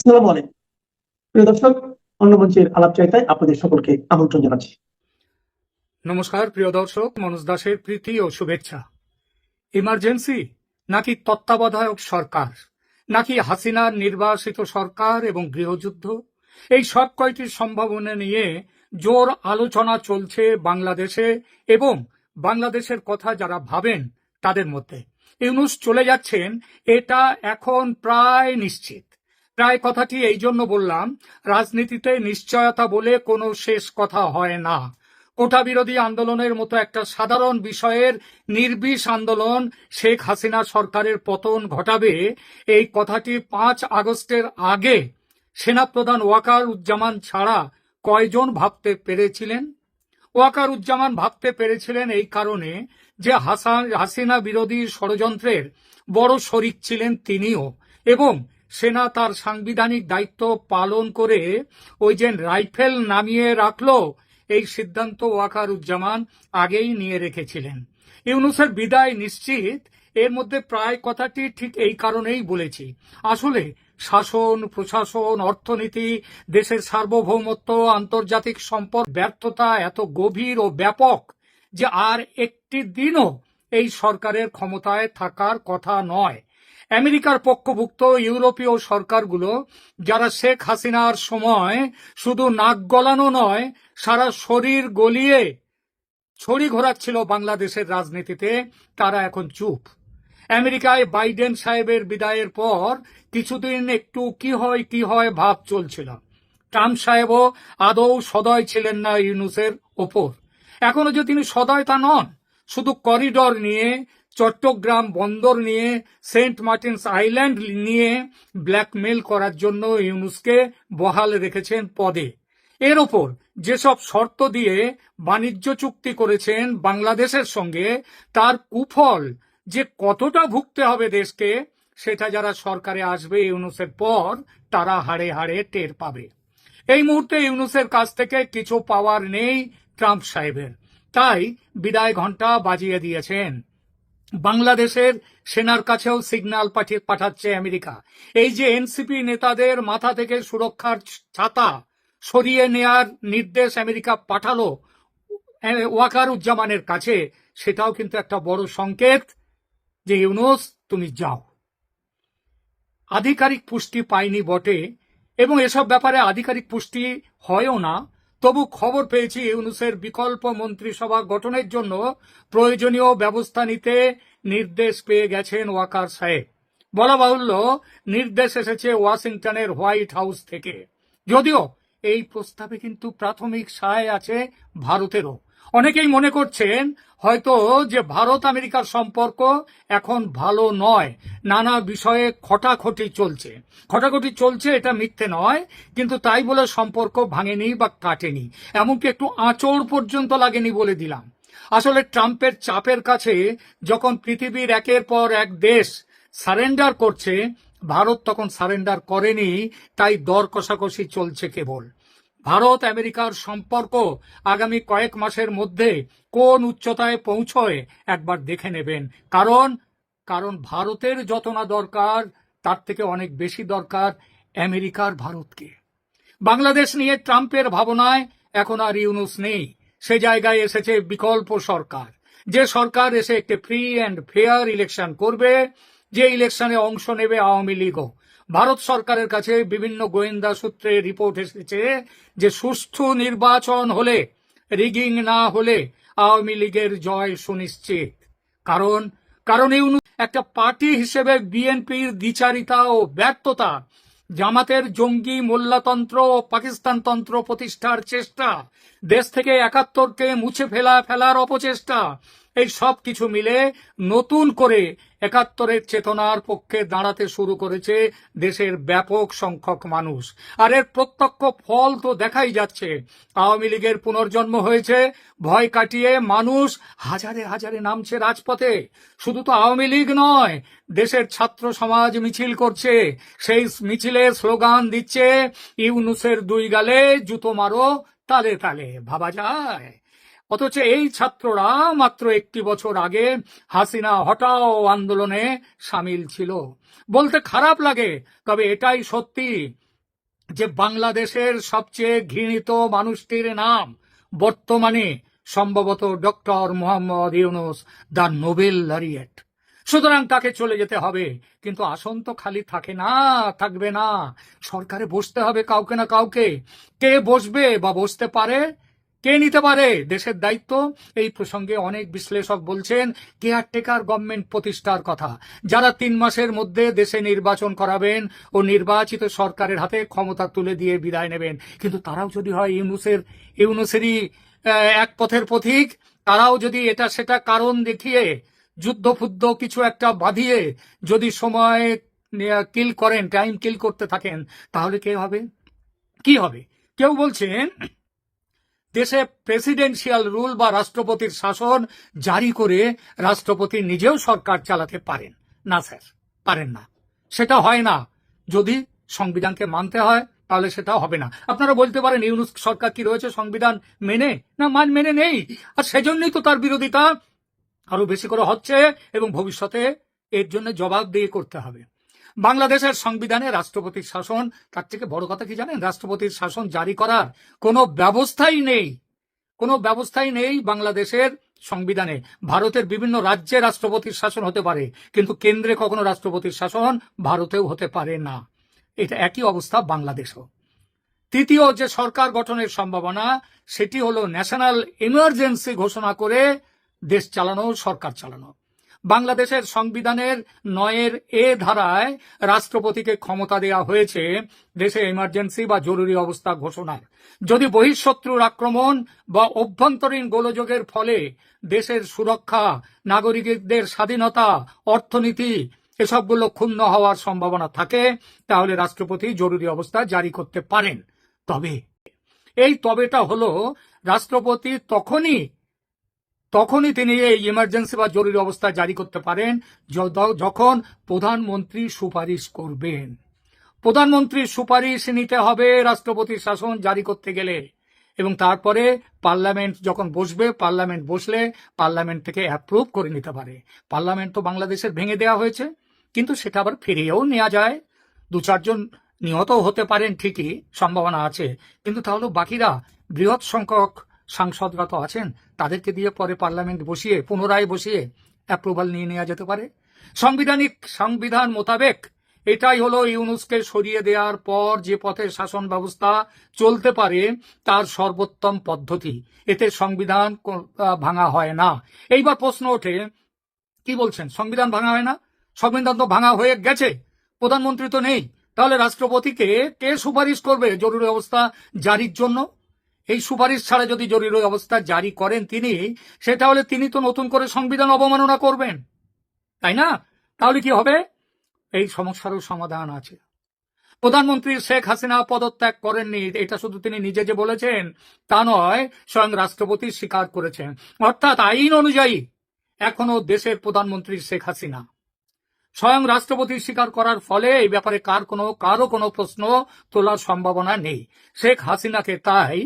আসসালামু আলাইকুম। প্রিয় দর্শক অন্য মঞ্চের আলাপ চাইতায় আপনাদের সকলকে আমন্ত্রণ জানাচ্ছি। নমস্কার, প্রিয় দর্শক, মনোজ দাসের প্রীতি ও শুভেচ্ছা। ইমার্জেন্সি? নাকি তত্ত্বাবধায়ক সরকার? নাকি হাসিনার নির্বাসিত সরকার এবং গৃহযুদ্ধ? এই সব কয়টি সম্ভাবনা নিয়ে জোর আলোচনা চলছে বাংলাদেশে এবং বাংলাদেশের কথা যারা ভাবেন তাদের মধ্যে। ইউনুস চলে যাচ্ছেন, এটা এখন প্রায় নিশ্চিত। প্রায় কথাটি এই জন্য বললাম, রাজনীতিতে নিশ্চয়তা বলে কোনো শেষ কথা হয় না। কোটা বিরোধী আন্দোলনের মতো একটা সাধারণ বিষয়ের নির্বিষ আন্দোলন শেখ হাসিনা সরকারের পতন ঘটাবে, এই কথাটি পাঁচ আগস্টের আগে সেনাপ্রধান ওয়াকার উজ্জামান ছাড়া কয়জন ভাবতে পেরেছিলেন? ওয়াকার উজ্জামান ভাবতে পেরেছিলেন এই কারণে যে হাসান হাসিনা বিরোধী ষড়যন্ত্রের বড় শরিক ছিলেন তিনিও এবং সেনা তার সাংবিধানিক দায়িত্ব পালন করে ওই যে রাইফেল নামিয়ে রাখল, এই সিদ্ধান্ত ওয়াকার উজ্জামান আগেই নিয়ে রেখেছিলেন। ইউনুসের বিদায় নিশ্চিত, এর মধ্যে প্রায় কথাটি ঠিক এই কারণেই বলেছি। আসলে শাসন, প্রশাসন, অর্থনীতি, দেশের সার্বভৌমত্ব, আন্তর্জাতিক সম্পদ, ব্যর্থতা এত গভীর ও ব্যাপক যে আর একটি দিনও এই সরকারের ক্ষমতায় থাকার কথা নয়। আমেরিকার পক্ষভুক্ত ইউরোপীয় সরকারগুলো, যারা শেখ হাসিনার সময় শুধু নাক গলানো নয়, সারা শরীর গলিয়ে ছড়ি ঘোরাচ্ছিল বাংলাদেশের রাজনীতিতে, তারা এখন চুপ। আমেরিকায় বাইডেন সাহেবের বিদায়ের পর কিছুদিন একটু কি হয় কি হয় ভাব চলছিল। ট্রাম্প সাহেবও আদৌ সদয় ছিলেন না ইউনুসের ওপর। এখনও যে তিনি সদয় তা নন, শুধু করিডর নিয়ে চট্টগ্রাম বন্দর নিয়ে সেন্ট মার্টিনস আইল্যান্ড নিয়ে ব্ল্যাকমেল করার জন্য ইউনুসকে বহাল রেখেছেন পদে। এর ওপর যেসব শর্ত দিয়ে বাণিজ্য চুক্তি করেছেন বাংলাদেশের সঙ্গে, তার কুফল যে কতটা ভুগতে হবে দেশকে, সেটা যারা সরকারে আসবে ইউনুসের পর, তারা হাড়ে হাড়ে টের পাবে। এই মুহূর্তে ইউনুসের কাছ থেকে কিছু পাওয়ার নেই ট্রাম্প সাহেবের। তাই বিদায় ঘণ্টা বাজিয়ে দিয়েছেন। বাংলাদেশের সেনার কাছেও সিগন্যাল পাঠিয়ে পাঠাচ্ছে আমেরিকা। এই যে এনসিপি নেতাদের মাথা থেকে সুরক্ষার ছাতা সরিয়ে নেয়ার নির্দেশ আমেরিকা পাঠালো ওয়াকার উজ্জামানের কাছে, সেটাও কিন্তু একটা বড় সংকেত যে, ইউনুস, তুমি যাও। আধিকারিক পুষ্টি পায়নি বটে, এবং এসব ব্যাপারে আধিকারিক পুষ্টি হয়ও না। তবু খবর পেয়েছি ইউনুসের বিকল্প মন্ত্রিসভা গঠনের জন্য প্রয়োজনীয় ব্যবস্থা নিতে নির্দেশ পেয়ে গেছেন ওয়াকার সাহেব। বলা বাহুল্য, নির্দেশ এসেছে ওয়াশিংটনের হোয়াইট হাউস থেকে। যদিও এই প্রস্তাবে কিন্তু প্রাথমিক সায় আছে ভারতেরও। অনেকেই মনে করছেন হয়তো যে ভারত আমেরিকার সম্পর্ক এখন ভালো নয়, নানা বিষয়ে খটাখটি চলছে। খটাখটি চলছে, এটা মিথ্যে নয়, কিন্তু তাই বলে সম্পর্ক ভাঙেনি বা কাটেনি। এমনকি একটু আঁচড় পর্যন্ত লাগেনি বলে দিলাম। আসলে ট্রাম্পের চাপের কাছে যখন পৃথিবীর একের পর এক দেশ সারেন্ডার করছে, ভারত তখন সারেন্ডার করেনি, তাই দর কষাকষি চলছে কেবল। ভারত আমেরিকার সম্পর্ক আগামী কয়েক মাসের মধ্যে কোন উচ্চতায় পৌঁছয় একবার দেখে নেবেন। কারণ কারণ ভারতের যত না দরকার, তার থেকে অনেক বেশি দরকার আমেরিকার ভারতকে। বাংলাদেশ নিয়ে ট্রাম্পের ভাবনায় এখন আর ইউনুস নেই। সে জায়গায় এসেছে বিকল্প সরকার। যে সরকার এসে একটি ফ্রি অ্যান্ড ফেয়ার ইলেকশন করবে, যে ইলেকশনে অংশ নেবে আওয়ামী লীগও। ভারত সরকারের কাছে বিভিন্ন গোয়েন্দা সূত্রে রিপোর্ট এসেছে যে সুষ্ঠু নির্বাচন হলে, রিগিং না হলে আওয়ামী লীগের জয় সুনিশ্চিত। কারণ কারণ ইউনু একটা পার্টি হিসেবে বিএনপির দ্বিচারিতা ও ব্যর্থতা, জামাতের জঙ্গি মোল্লাতন্ত্র ও পাকিস্তানতন্ত্র প্রতিষ্ঠার চেষ্টা, দেশ থেকে একাত্তরকে মুছে ফেলা, ফেলার অপচেষ্টা এই সব কিছু মিলে নতুন করে একাত্তরের চেতনার পক্ষে দাঁড়াতে শুরু করেছে দেশের ব্যাপক সংখ্যক মানুষ। আর এর প্রত্যক্ষ ফল তো দেখাই যাচ্ছে। আওয়ামী লীগের পুনর্জন্ম হয়েছে, ভয় কাটিয়ে মানুষ হাজারে হাজারে নামছে রাজপথে। শুধু তো আওয়ামী লীগ নয়, দেশের ছাত্র সমাজ মিছিল করছে। সেই মিছিলে স্লোগান দিচ্ছে, ইউনুসের দুই গালে জুতো মারো, তালে তালে, ভাবা যায়। অথচ এই ছাত্ররা মাত্র একটি বছর আগে হাসিনা হটাও আন্দোলনে সামিল ছিল। বলতে খারাপ লাগে, তবে এটাই সত্যি যে বাংলাদেশের সবচেয়ে ঘৃণিত মানুষটির নাম বর্তমানে সম্ভবত doctor Mohammad Yunus, the Nobel laureate. সুতরাং তাকে চলে যেতে হবে, কিন্তু আসন তো খালি থাকে না, থাকবে না। সরকারে বসতে হবে কাউকে না কাউকে। কে বসবে বা বসতে পারে কে নিতে পারে? দেশের দায়িত্ব। এই প্রসঙ্গে অনেক বিশ্লেষক বলছেন, কেয়ারটেকার গভর্নমেন্ট প্রতিষ্ঠার কথা। যারা তিন মাসের মধ্যে দেশে নির্বাচন করাবেন ও নির্বাচিত সরকারের হাতে ক্ষমতা তুলে দিয়ে বিদায় নেবেন। কিন্তু তারাও যদি হয় ইউনুসের, ইউনুসেরই এক পথের পথিক, তারাও যদি এটা সেটা কারণ দেখিয়ে যুদ্ধ ফুদ্ধ কিছু একটা বাঁধিয়ে যদি সময় কিল করেন, টাইম কিল করতে থাকেন, তাহলে কে হবে? কি হবে? কেউ বলছেন দেশে প্রেসিডেন্সিয়াল রুল বা রাষ্ট্রপতির শাসন জারি করে রাষ্ট্রপতি নিজেও সরকার চালাতে পারেন। না, স্যার, পারেন না। সেটা হয় না। যদি সংবিধানকে মানতে হয়, তাহলে সেটা হবে না। আপনারা বলতে পারেন, ইউনুস সরকার কি রয়েছে সংবিধান মেনে? না, মান মেনে নেই। আর সেজন্যই তো তার বিরোধিতা আরও বেশি করে হচ্ছে এবং ভবিষ্যতে এর জন্য জবাব দিয়ে করতে হবে। বাংলাদেশের সংবিধানে রাষ্ট্রপতির শাসন, তার থেকে বড় কথা কি জানেন? রাষ্ট্রপতির শাসন জারি করার কোনো ব্যবস্থাই নেই। কোনো ব্যবস্থাই নেই বাংলাদেশের সংবিধানে। ভারতের বিভিন্ন রাজ্যে রাষ্ট্রপতির শাসন হতে পারে, কিন্তু কেন্দ্রে কখনো রাষ্ট্রপতির শাসন ভারতেও হতে পারে না। এটা একই অবস্থা বাংলাদেশও। তৃতীয় যে সরকার গঠনের সম্ভাবনা, সেটি হলো ন্যাশনাল ইমার্জেন্সি ঘোষণা করে দেশ চালানো, সরকার চালানো। বাংলাদেশের সংবিধানের নয়ের এ ধারায় রাষ্ট্রপতিকে ক্ষমতা দেওয়া হয়েছে দেশে ইমার্জেন্সি বা জরুরি অবস্থা ঘোষণার। যদি বহিঃশত্রুর আক্রমণ বা অভ্যন্তরীণ গোলযোগের ফলে দেশের সুরক্ষা, নাগরিকদের স্বাধীনতা, অর্থনীতি এসবগুলো ক্ষুণ্ণ হওয়ার সম্ভাবনা থাকে, তাহলে রাষ্ট্রপতি জরুরি অবস্থা জারি করতে পারেন। তবে এই তবেটা হলো, রাষ্ট্রপতি তখনই তখনই তিনি এই ইমার্জেন্সি বা জরুরি অবস্থা জারি করতে পারেন যখন প্রধানমন্ত্রী সুপারিশ করবেন। প্রধানমন্ত্রীর সুপারিশ নিতে হবে রাষ্ট্রপতির শাসন জারি করতে গেলে। এবং তারপরে পার্লামেন্ট যখন বসবে, পার্লামেন্ট বসলে পার্লামেন্ট থেকে অ্যাপ্রুভ করে নিতে পারে। পার্লামেন্ট তো বাংলাদেশের ভেঙে দেওয়া হয়েছে, কিন্তু সেটা আবার ফিরিয়েও নেওয়া যায়। দু চারজন নিহত হতে পারেন ঠিকই, সম্ভাবনা আছে। কিন্তু তাহলে বাকিরা বৃহৎ সংখ্যক সাংসদরা তো আছেন, তাদেরকে দিয়ে পরে পার্লামেন্ট বসিয়ে, পুনরায় বসিয়ে অ্যাপ্রুভাল নিয়ে নেওয়া যেতে পারে। সাংবিধানিক সংবিধান মোতাবেক এটাই হলো ইউনুসকে সরিয়ে দেওয়ার পর যে পথে শাসন ব্যবস্থা চলতে পারে, তার সর্বোত্তম পদ্ধতি। এতে সংবিধান ভাঙা হয় না। এইবার প্রশ্ন ওঠে, কি বলছেন? সংবিধান ভাঙা হয় না? সংবিধান তো ভাঙা হয়ে গেছে, প্রধানমন্ত্রী তো নেই। তাহলে রাষ্ট্রপতিকে কে সুপারিশ করবে জরুরি অবস্থা জারির জন্য? এই সুপারিশ ছাড়া যদি জরুরি অবস্থা জারি করেন তিনি সেটা হলে তিনি তো নতুন করে সংবিধান অবমাননা করবেন। তাই না? তাহলে কি হবে? এই সমস্যারও সমাধান আছে। প্রধানমন্ত্রী শেখ হাসিনা পদত্যাগ করেননি, এটা শুধু তিনি নিজে যে বলেছেন, তা নয়, স্বয়ং রাষ্ট্রপতি স্বীকার করেছেন। অর্থাৎ আইন অনুযায়ী এখনও দেশের প্রধানমন্ত্রী শেখ হাসিনা। স্বয়ং রাষ্ট্রপতি স্বীকার করার ফলে এই ব্যাপারে কার কোনো কারও কোনো প্রশ্ন তোলার সম্ভাবনা নেই। শেখ হাসিনাকে তাই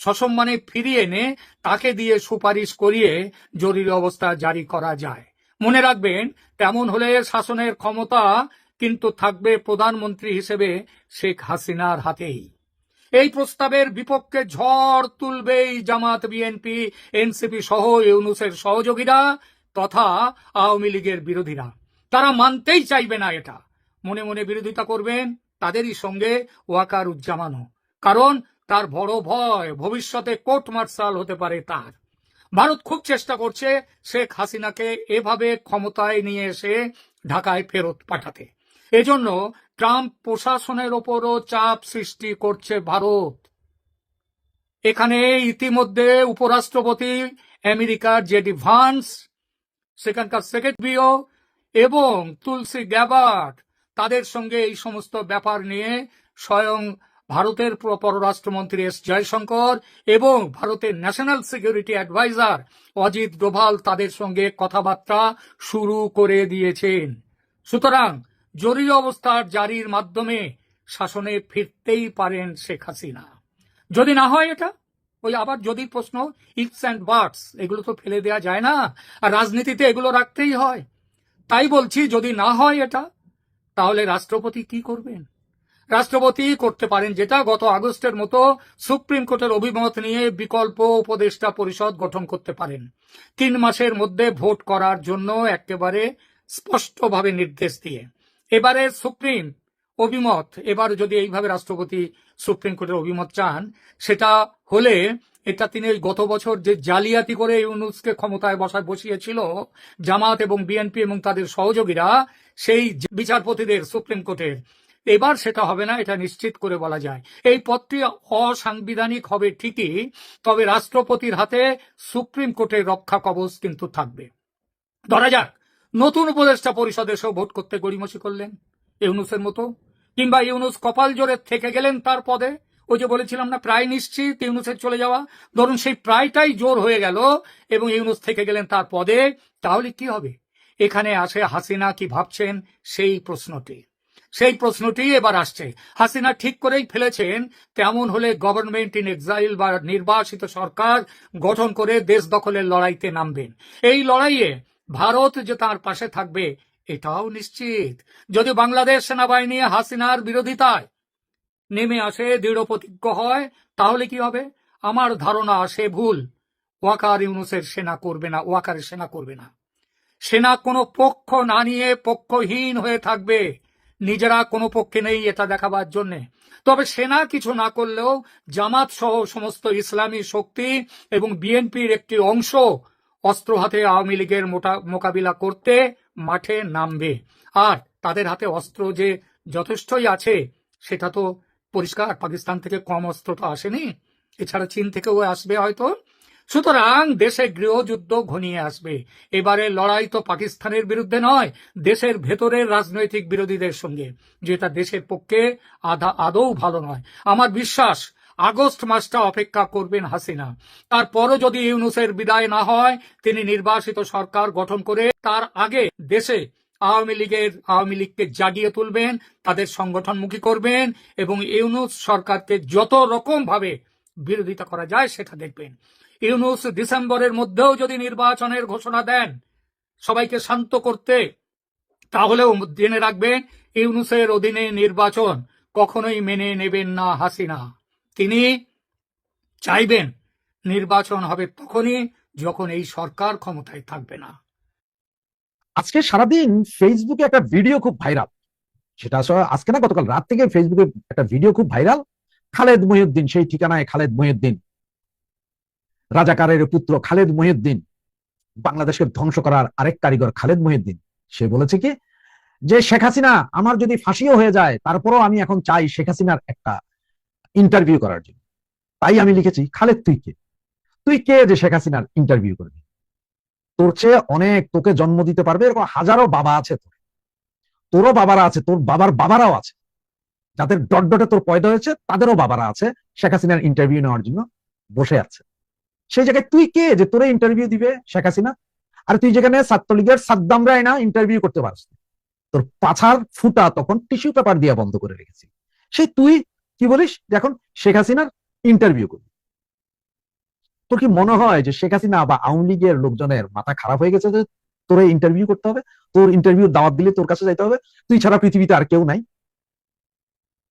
সসম্মানে ফিরিয়ে এনে তাকে দিয়ে সুপারিশ করিয়ে জরুরি অবস্থা জারি করা যায়। মনে রাখবেন, তেমন হলে শাসনের ক্ষমতা কিন্তু থাকবে প্রধানমন্ত্রী হিসেবে শেখ হাসিনার হাতেই। এই প্রস্তাবের বিপক্ষে ঝড় তুলবেই জামাত, বিএনপি, এনসিপি সহ ইউনুসের সহযোগীরা তথা আওয়ামী লীগের বিরোধীরা। তারা মানতেই চাইবে না এটা। মনে মনে বিরোধিতা করবেন তাদেরই সঙ্গে ওয়াকার উজ্জামানও কারণ তার বড় ভয় ভবিষ্যতে কোর্ট মার্শাল হতে পারে তার। ভারত খুব চেষ্টা করছে শেখ হাসিনাকে এভাবে ক্ষমতায় নিয়ে এসে ঢাকায় ফেরত পাঠাতে। এজন্য ট্রাম্প প্রশাসনের ওপরও চাপ সৃষ্টি করছে ভারত। এখানে ইতিমধ্যে উপরাষ্ট্রপতি আমেরিকার জেডি ভান্স, সেখানকার সেক্রেটারিও এবং তুলসী গ্যাবার্ড তাদের সঙ্গে এই সমস্ত ব্যাপার নিয়ে স্বয়ং ভারতের পররাষ্ট্রমন্ত্রী এস জয়শঙ্কর এবং ভারতের national security adviser Ajit Doval তাদের সঙ্গে কথাবার্তা শুরু করে দিয়েছেন। সুতরাং জরুরি অবস্থার জারির মাধ্যমে শাসনে ফিরতেই পারেন শেখ হাসিনা। যদি না হয় এটা? ওই আবার যদি প্রশ্ন, ইটস অ্যান্ড বার্ডস এগুলো তো ফেলে দেওয়া যায় না, আর রাজনীতিতে এগুলো রাখতেই হয়। তাই বলছি, যদি না হয় এটা, তাহলে রাষ্ট্রপতি কি করবেন? রাষ্ট্রপতি করতে পারেন যেটা গত আগস্টের মতো সুপ্রিম কোর্টের অভিমত নিয়ে বিকল্প উপদেষ্টা পরিষদ গঠন করতে পারেন। তিন মাসের মধ্যে ভোট করার জন্য একেবারে স্পষ্টভাবে নির্দেশ দিয়ে। এবারে সুপ্রিম অভিমত, এবার যদি এইভাবে রাষ্ট্রপতি সুপ্রিম কোর্টের অভিমত চান, সেটা হলে এটা তিনি গত বছর যে জালিয়াতি করে ইউনুসকে ক্ষমতায় বসায় বসিয়েছিল, জামাত এবং বিএনপি এবং তাদের সহযোগীরা, সেই বিচারপতিদের সুপ্রিম কোর্টের এবার সেটা হবে না, এটা নিশ্চিত করে বলা যায়। এই পদটি অসাংবিধানিক হবে ঠিকই, তবে রাষ্ট্রপতির হাতে সুপ্রিম কোর্টের রক্ষা কবচ কিন্তু থাকবে। ধরা যাক, নতুন উপদেষ্টা পরিষদ এসেও ভোট করতে গড়িমসি করলেন ইউনুসের মতো, কিংবা ইউনুস কপাল জোরে থেকে গেলেন তার পদে। ওই যে বলেছিলাম না, প্রায় নিশ্চিত ইউনুসের চলে যাওয়া। ধরুন সেই প্রায়টাই জোর হয়ে গেল এবং ইউনুস থেকে গেলেন তার পদে, তাহলে কি হবে? এখানে আসে হাসিনা কি ভাবছেন, সেই প্রশ্নটি। সেই প্রশ্নটি এবার আসছে। হাসিনা ঠিক করেই ফেলেছেন তেমন হলে গভর্নমেন্ট ইন এক্সাইল বা নির্বাসিত সরকার গঠন করে দেশ দখলের লড়াইতে নামবেন। এই লড়াইয়ে ভারত যে তার পাশে থাকবে, এটাও নিশ্চিত। যদি বাংলাদেশ সেনাবাহিনী হাসিনার বিরোধিতায় নেমে আসে, দৃঢ় প্রতিজ্ঞ হয়, তাহলে কি হবে? আমার ধারণা সে ভুল। ওয়াকার ইউনুসের সেনা করবে না, ওয়াকারের সেনা করবে না। সেনা কোনো পক্ষ না নিয়ে পক্ষহীন হয়ে থাকবে। নিজেরা কোনো পক্ষে নেই এটা দেখাবার জন্য। তবে সেনা কিছু না করলেও জামাত সহ সমস্ত ইসলামী শক্তি এবং বিএনপির একটি অংশ অস্ত্র হাতে আওয়ামী লীগের মোকাবিলা করতে মাঠে নামবে। আর তাদের হাতে অস্ত্র যে যথেষ্টই আছে, সেটা তো পরিষ্কার, পাকিস্তান থেকে কম অস্ত্র তো আসেনি। এছাড়া চীন থেকেও আসবে হয়তো। সুতরাং দেশে গৃহযুদ্ধ ঘনিয়ে আসবে। এবারে লড়াই তো পাকিস্তানের বিরুদ্ধে নয়, দেশের ভেতরের রাজনৈতিক বিরোধীদের সঙ্গে। যেটা দেশের পক্ষে আধা আদৌ ভালো নয়। আমার বিশ্বাস, আগস্ট মাসটা অপেক্ষা করবেন হাসিনা। তারপরও যদি ইউনুসের বিদায় না হয়, তিনি নির্বাসিত সরকার গঠন করে তার আগে দেশে আওয়ামী লীগের আওয়ামী লীগকে জাগিয়ে তুলবেন, তাদের সংগঠনমুখী করবেন এবং ইউনুস সরকারকে যত রকম ভাবে বিরোধিতা করা যায় সেটা দেখবেন। ইউনুস ডিসেম্বরের মধ্যেও যদি নির্বাচনের ঘোষণা দেন সবাইকে শান্ত করতে, তাহলেও জেনে রাখবেন ইউনুসের অধীনে নির্বাচন কখনোই মেনে নেবেন না হাসিনা। তিনি চাইবেন নির্বাচন হবে তখনই যখন এই সরকার ক্ষমতায় থাকবে না। আজকে সারাদিন ফেসবুকে একটা ভিডিও খুব ভাইরাল সেটা আজকে না, গতকাল রাত থেকে ফেসবুকে একটা ভিডিও খুব ভাইরাল খালেদ মহিউদ্দিন, সেই ঠিকানায় খালেদ মহিউদ্দিন। রাজাকারের পুত্র খালেদ মহিউদ্দিন বাংলাদেশকে ধ্বংস করার আরেক কারিগর খালেদ মহিউদ্দিন। সে বলেছে কি? যে শেখ হাসিনা আমার যদি ফাঁসিও হয়ে যায়, তারপরও আমি এখন চাই শেখ হাসিনার একটা ইন্টারভিউ করার জন্য। তাই আমি লিখেছি, খালেদ, তুই কে? তুই কে যে শেখ হাসিনার ইন্টারভিউ করবি? তোর চেয়ে অনেক তোকে জন্ম দিতে পারবে, এরকম হাজারো বাবা আছে তোর। তোরও বাবারা আছে, তোর বাবার বাবারাও আছে। যাদের ডট ডটে তোর পয়দা হয়েছে, তাদেরও বাবারা আছে শেখ হাসিনার ইন্টারভিউ নেওয়ার জন্য বসে আছে। সেই জায়গায় তুই কে যে তোরে ইন্টারভিউ দিবে? শেখ হাসিনা। আর তুই যেখানে ছাত্রলীগের সাদ্দাম রায় না ইন্টারভিউ করতে পারস। তোর পাছার ফুটা তখন টিস্যু পেপার দিয়ে বন্ধ করে রেখেছি। সেই তুই কি বলিস? এখন শেখ হাসিনার ইন্টারভিউ করবি। তোর কি মনে হয় যে শেখ হাসিনা বা আওয়ামী লীগের লোকজনের মাথা খারাপ হয়ে গেছে যে তোরে ইন্টারভিউ করতে হবে? তোর ইন্টারভিউ দাওয়াত দিলে তোর কাছে যাইতে হবে? তুই ছাড়া পৃথিবীতে আর কেউ নাই?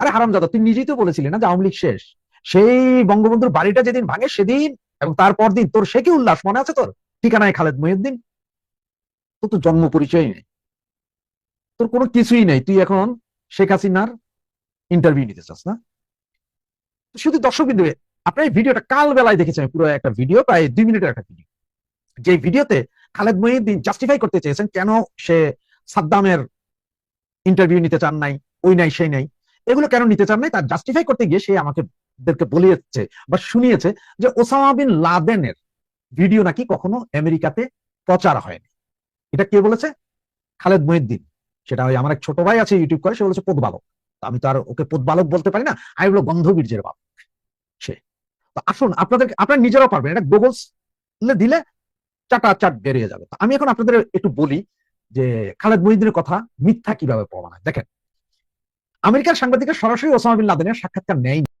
আরে হারামজাদা, তুই নিজেই তো বলেছিলি না যে আওয়ামী লীগ শেষ? সেই বঙ্গবন্ধুর বাড়িটা যেদিন ভাঙে, সেদিন এবং তারপর দিন তোর সে কি উল্লাস? মনে আছে তোর? ঠিকানায় খালেদ মহিউদ্দিন। তোর তো জন্ম পরিচয় নেই। তোর কোনো কিছুই নেই। তুই এখন শেখ হাসিনার ইন্টারভিউ নিতে চাস, না? শুধু দর্শক বিন্দু আপনার এই ভিডিওটা কাল বেলায় দেখেছেন। পুরো একটা ভিডিও, প্রায় দুই মিনিটের একটা ভিডিও যে ভিডিওতে খালেদ মহিউদ্দিন জাস্টিফাই করতে চেয়েছেন কেন সে সাদ্দামের ইন্টারভিউ নিতে চান নাই, ওই নাই, সেই নাই। এগুলো কেন নিতে চান নাই? তার জাস্টিফাই করতে গিয়ে সে আমাকে দেরকে বলিয়েছে বা শুনিয়েছে যে ওসামা বিন লাদেনের ভিডিও নাকি কখনো আমেরিকাতে প্রচার হয়নি। এটা কে বলেছে? খালেদ মহিউদ্দিন। সেটা ওই আমার এক ছোট ভাই আছে, ইউটিউব করে, সে বলেছে পোদবালক আমি তো আর ওকে পোদবালক বলতে পারি না, আমি বলো গন্ধবীর্যের বাপ সে। তো আসুন, আপনাদের, আপনারা নিজেরাও পারবেন, এটা গুগলস দিলে চাটা চাট বেরিয়ে যাবে। আমি এখন আপনাদের একটু বলি যে খালেদ মহিউদ্দিনের কথা মিথ্যা কীভাবে প্রমাণ দেখেন, আমেরিকার সাংবাদিকের সরাসরি ওসামা বিন লাদেনের সাক্ষাৎকার নেয়নি।